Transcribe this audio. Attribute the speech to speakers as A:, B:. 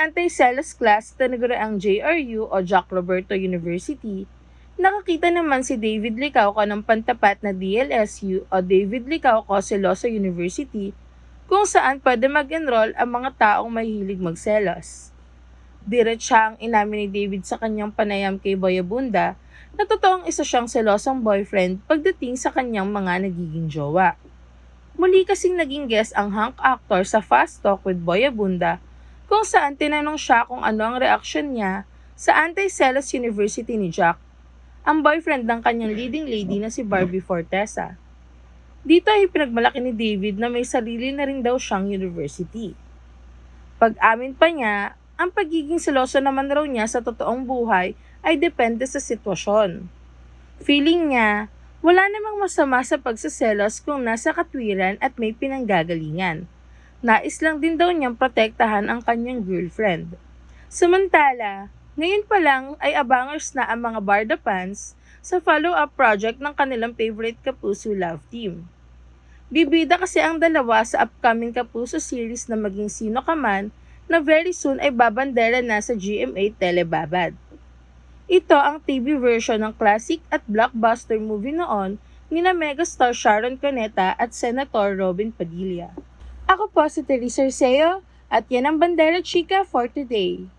A: anti-zealous class sa naguraang JRU o Jack Roberto University, nakakita naman si David Licauco ng pantapat na DLSU o David Licauco Celoso University kung saan pwede mag-enroll ang mga taong mahilig magselos. Diretsya ang inamin ni David sa kanyang panayam kay Boyabunda na totoong isa siyang selosong boyfriend pagdating sa kanyang mga nagiging jowa. Muli kasing naging guest ang hunk actor sa Fast Talk with Boyabunda kung saan tinanong siya kung ano ang reaksyon niya sa Anti-Celos University ni Jack, ang boyfriend ng kanyang leading lady na si Barbie Fortesa. Dito ay pinagmalaki ni David na may sarili na rin daw siyang university. Pag-amin pa niya, ang pagiging seloso naman raw niya sa totoong buhay ay depende sa sitwasyon. Feeling niya, wala namang masama sa pagsaselos kung nasa katwiran at may pinanggagalingan. Nais lang din daw niyang protektahan ang kanyang girlfriend. Samantala, ngayon pa lang ay abangers na ang mga Barda fans sa follow-up project ng kanilang favorite Kapuso Love Team. Bibida kasi ang dalawa sa upcoming Kapuso series na maging sino ka man na very soon ay babandera na sa GMA Telebabad. Ito ang TV version ng classic at blockbuster movie noon ni na megastar Sharon Cuneta at Senator Robin Padilla. Ako po si Teresa Arceo at yan ang Bandera Chica for today.